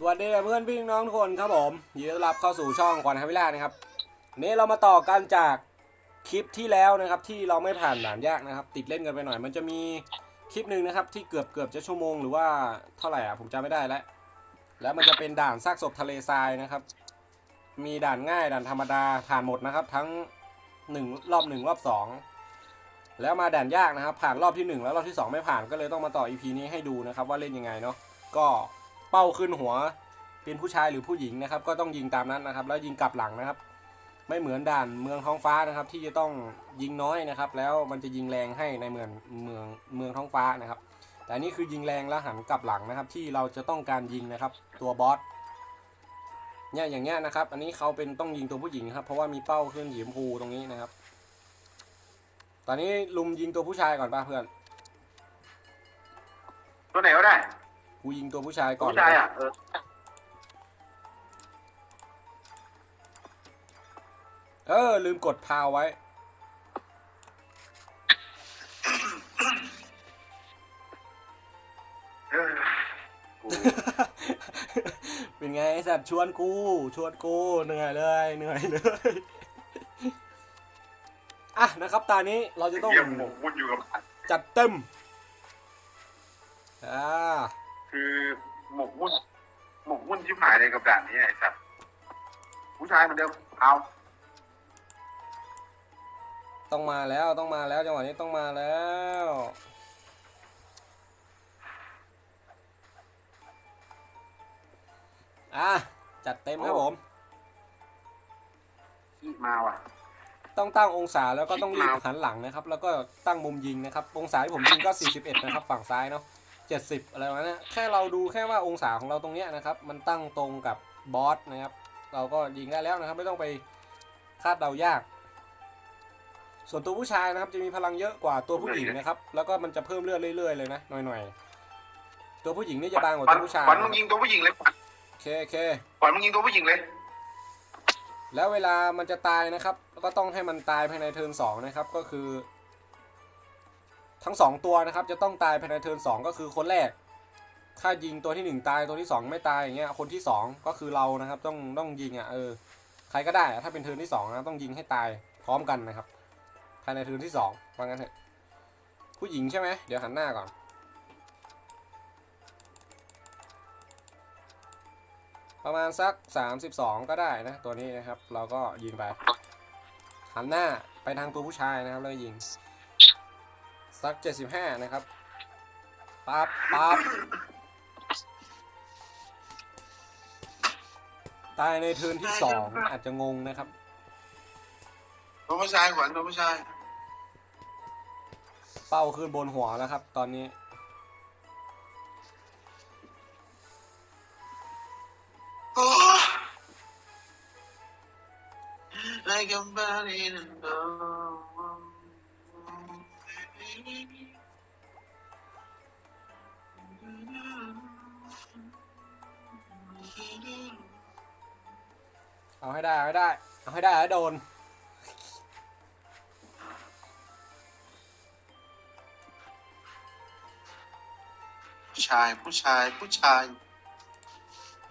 สวัสดีเพื่อนพี่น้องทุกคนครับผมยินดีต้อนรับเข้าสู่ช่องก่อนฮัวิล่านะครับนี้เรามาต่อกันจากคลิปที่แล้วนะครับ ที่เราไม่ผ่านด่านยากนะครับ ติดเล่นกันไปหน่อย มันจะมีคลิปหนึ่งนะครับ ที่เกือบเกือบจะชั่วโมงหรือว่าเท่าไหร่อะผมจำไม่ได้แล้ว แล้วมันจะเป็นด่านซากศพทะเลทรายนะครับ มีด่านง่ายด่านธรรมดาผ่านหมดนะครับ ทั้งหนึ่งรอบหนึ่งรอบสองแล้วมาด่านยากนะครับ ผ่านรอบที่หนึ่งแล้วรอบที่สองไม่ผ่านก็เลยต้องมาต่อ EP นี้ให้ดูนะครับ ว่าเล่นยังไงเนาะก็ เป้าขึ้นหัว เป็นผู้ชายหรือผู้หญิงนะครับ ก็ต้องยิงตามนั้นนะครับ แล้วยิงกลับหลังนะครับ ไม่เหมือนด่านเมืองท้องฟ้านะครับ ที่จะต้องยิงน้อยนะครับ แล้วมันจะยิงแรงให้ในเมืองเมืองเมืองท้องฟ้านะครับ แต่นี่คือยิงแรงแล้วหันกลับหลังนะครับ ที่เราจะต้องการยิงนะครับ ตัวบอสเนี่ยอย่างเงี้ยนะครับ อันนี้เขาเป็นต้องยิงตัวผู้หญิงครับ เพราะว่ามีเป้าขึ้นสีชมพูตรงนี้นะครับ ตอนนี้ลุมยิงตัวผู้ชายก่อนป่ะเพื่อน ตัวไหนก็ได้ กูยิงตัวผู้ชายก่อนผู้ชายอะเออเออ ลืมกดพาวไว้ เออกูเป็นไงไอ้สัตว์ชวนกู ชวนกูเหนื่อยเลยเหนื่อยเลยอะนะครับตอนนี้เราจะต้องเยี่ยมหมกมุ่นอยู่กับมันจัดเต็มอ่า คือหมกมุ่นหมกมุ่นที่หายเลยกับด่านนี้ไอ้สัตว์ผู้ชายเหมือนเดิมเอาต้องมาแล้วต้องมาแล้วจังหวะนี้ต้องมาแล้ว อะ จัดเต็มครับผมที่มาว่ะ ต้องตั้งองศาแล้วก็ต้องรีบครับหันหลังนะครับ แล้วก็ตั้งมุมยิงนะครับ องศาที่ผมยิงก็ 41 นะครับ ฝั่งซ้ายเนาะ 70 อะไรวะเนี่ยแค่เราดูแค่ว่าองศาของเราตรงเนี้ยนะครับ มันตั้งตรงกับบอสนะครับ เราก็ยิงได้แล้วนะครับ ไม่ต้องไปคาดเดายาก ส่วนตัวผู้ชายนะครับ จะมีพลังเยอะกว่าตัวผู้หญิงนะครับ แล้วก็มันจะเพิ่มเลือดเรื่อยๆเลยนะหน่อยๆ ตัวผู้หญิงนี่จะบางกว่าขวัญตัวผู้ชายขวัญมึงยิงตัวผู้หญิงเลยขวัญโอเคโอเคขวัญมึงยิงตัวผู้หญิงเลย แล้วเวลามันจะตายนะครับ ก็ต้องให้มันตายภายในเทิร์นสองนะครับ ก็คือ ทั้งสองตัวนะครับจะต้องตายภายในเทิร์นสองก็คือคนแรก ถ้ายิงตัวที่หนึ่งตายตัวที่สองไม่ตายอย่างเงี้ยคนที่สองก็คือเรานะครับต้องต้องยิงอะเออใครก็ได้ถ้าเป็นเทิร์นที่สองนะต้องยิงให้ตายพร้อมกันนะครับภายในเทิร์นที่สองว่างั้นเถอะผู้หญิงใช่ไหมเดี๋ยวหันหน้าก่อนประมาณสัก 32 ก็ได้นะ ตัวนี้นะครับ เราก็ยิงไปหันหน้าไปทางตัวผู้ชายนะครับแล้วยิง สัก75นะครับปั๊บปั๊บตายในเทิร์นที่2อาจจะงงนะครับตัวผู้ชายขวัญตัวผู้ชาย เป้าขึ้นบนหัวแล้วครับ ตอนนี้ โอ้ Like a body in the เอาให้ได้ เอาให้ได้ เอาให้ได้แล้วโดน ผู้ชาย ผู้ชาย ผู้ชาย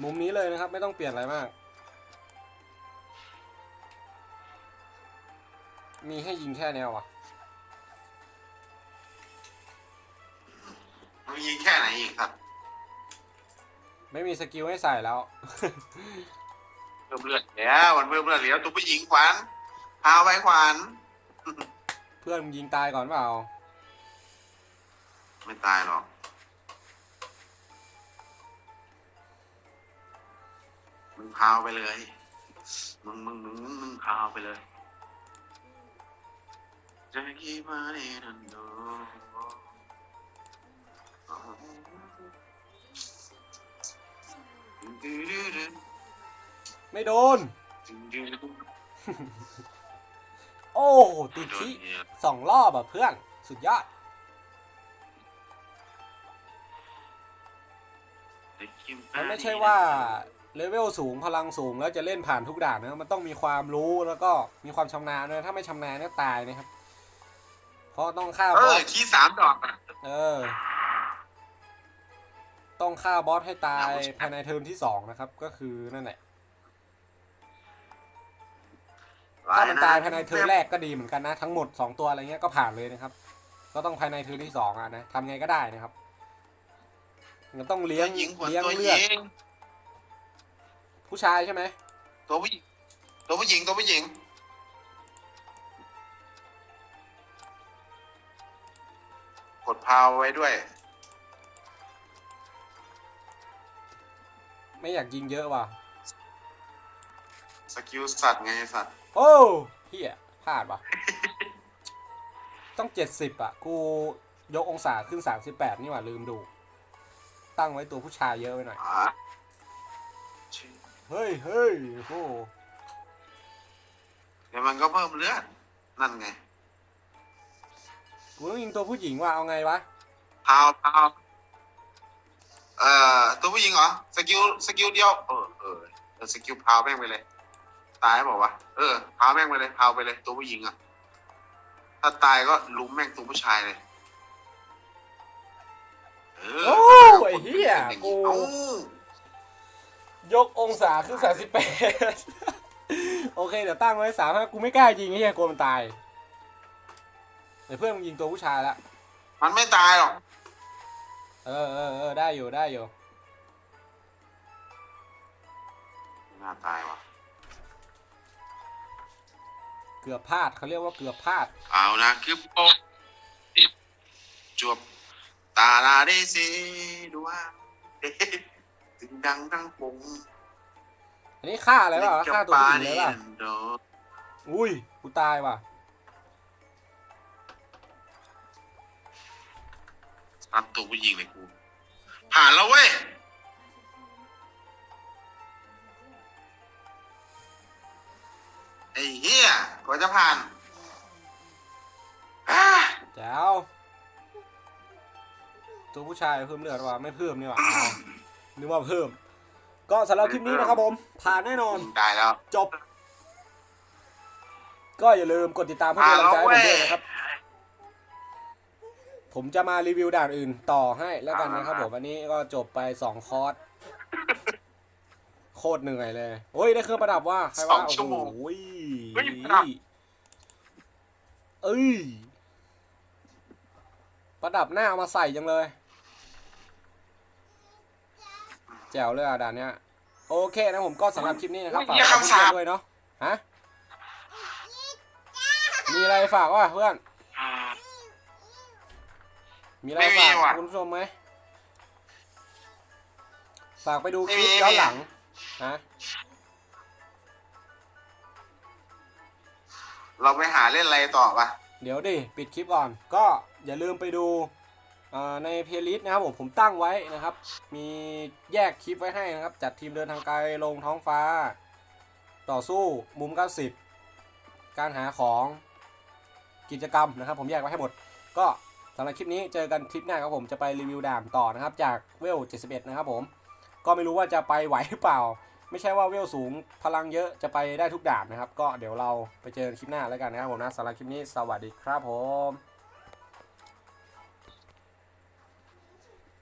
มุมนี้เลยนะครับ ไม่ต้องเปลี่ยนอะไรมาก มีให้ยิงแค่แนวอะ ยิงแค่ไหนอีกครับไม่มีสกิลให้ใส่แล้ว เพิ่มเลือดแล้วมันเพิ่มเลือดแล้วตัวผู้หญิงขวัญพาไว้ขวัญเพื่อนมึงยิงตายก่อนเปล่า ไม่ตายหรอกมึงพาวไปเลย มึงมึงมึงมึงมึงพาวไปเลยจะกี่มาเนนันโด ไม่โดน โอ้โหติดที่สองรอบอะเพื่อน สุดยอดมันไม่ใช่ว่าเลเวลสูงพลังสูงแล้วจะเล่นผ่านทุกด่านนะมันต้องมีความรู้แล้วก็มีความชำนาญนะถ้าไม่ชำนาญก็ตายนะครับ เพราะต้องฆ่าเอบออสขี้สามดอกอะเออ ต้องฆ่าบอสให้ตายภายในเทอมที่สองนะครับ ก็คือนั่นแหละถ้ามันตายภายในเทอมแรกก็ดีเหมือนกันนะ ทั้งหมดสองตัวอะไรเงี้ยก็ผ่านเลยนะครับ ก็ต้องภายในเทอมที่สองอะนะทำไงก็ได้นะครับมันต้องเลี้ยงหญิงหัวเลี้ยงตัวหเลือดญิงผู้ชายใช่ไหมตัวผู้หญิงตัวผู้หญิงตัวผู้หญิงกดพาวไว้ด้วย ไม่อยากยิงเยอะว่ะ สกิลสัตว์ไงสัตว์โอ้เฮียพลาดว่ะ ต้องเจ็ดสิบอะ กูยกองศาขึ้นสามสิบแปดนี่หว่าลืมดู ตั้งไว้ตัวผู้ชายเยอะไปหน่อยอะเฮ้ยเฮ้ยโอ้โหเดี๋ยวมันก็เพิ่มเลือด นั่นไง กูต้องยิงตัวผู้หญิงว่ะเอาไงวะ พาวพาว เอ่อตัวผู้หญิงเหรอสกิลสกิลเดียวเออเออเออสกิลพาวแม่งไปเลย ตายบอกว่าวะเออพาวแม่งไปเลยพาวไปเลย ตัวผู้หญิงอะถ้าตายก็ลุมแม่งตัวผู้ชายเลยเออโอ้ไอ้เหี้ยอย่างกูงี้เอ้ายกองศาขึ้นสามสิบแปดโอเค เดี๋ยวตั้งไว้สามห้ากูไม่กล้ายิงไอ้เหี้ยกลัวมันตายเดี๋ยวเพื่อนมึงยิงตัวผู้ชายละมันไม่ตายหรอก เออเออเออได้อยู่ได้อยู่ ไม่น่าตายว่ะ เกือบพลาดเขาเรียกว่าเกือบพลาด เอานะคือโปะติดจวบตาลาเดซีดูว่าเอ๊ะถึงดังทั้งปงอันนี้ฆ่าอะไรเปล่าฆ่าตัวผู้หญิงเลยเปล่าโดอุ้ยกูตายว่ะ ตัดตัวผู้หญิงเลยกู ผ่านแล้วเว้ยไอ้เหี้ยกว่าจะผ่านอ่าแจ๋วตัวผู้ชายเพิ่มเลือดว่ะไม่เพิ่มนี่หว่าอ้าวนึกว่าเพิ่ม ก็สำหรับคลิปนี้นะครับผม ผ่านแน่นอน ได้แล้ว จบ ก็อย่าลืมกดติดตามเพื่อเป็นกำลังใจให้ผมด้วยนะครับ ผมจะมารีวิวด่านอื่นต่อให้แล้วกันนะครับผมอันนี้ก็จบไปสองคอร์สโคตรเหนื่อยเลยโอ้ยได้เครื่องประดับว่าใครว่าสองชั่โอ้วโหโมงเฮ้ยประดับเอ้ยประดับหน้าเอามาใส่จังเลย แจ๋วเลยอะด่านเนี้ยโอเคนะผมก็สำหรับคลิปนี้นะครับฝากอย่าไว้คำสาปด้วยเนาะฮะมีอะไรฝากวะเพื่อน มีอะไรไม่มีฝากว่ะคุณผู้ชมไหมฝากไปดูคไม่ลิมีปย้อนหลังฮะเราไปหาเล่นอะไรต่อปะเดี๋ยวดิปิดคลิปก่อน ก็อย่าลืมไปดูเอ่อในเพลย์ลิสต์นะครับผมผมตั้งไว้นะครับ มีแยกคลิปไว้ให้นะครับ จัดทีมเดินทางไกลลงท้องฟ้า ต่อสู้มุม 90 การหาของกิจกรรมนะครับ ผมแยกไว้ให้หมด ก็ สำหรับคลิปนี้เจอกันคลิปหน้าครับผมจะไปรีวิวด่านต่อนะครับ จากเวล 71 นะครับผม ก็ไม่รู้ว่าจะไปไหวหรือเปล่า ไม่ใช่ว่าเวลสูงพลังเยอะจะไปได้ทุกด่านนะครับ ก็เดี๋ยวเราไปเจอคลิปหน้าแล้วกันนะครับผมนะสำหรับคลิปนี้สวัสดีครับผม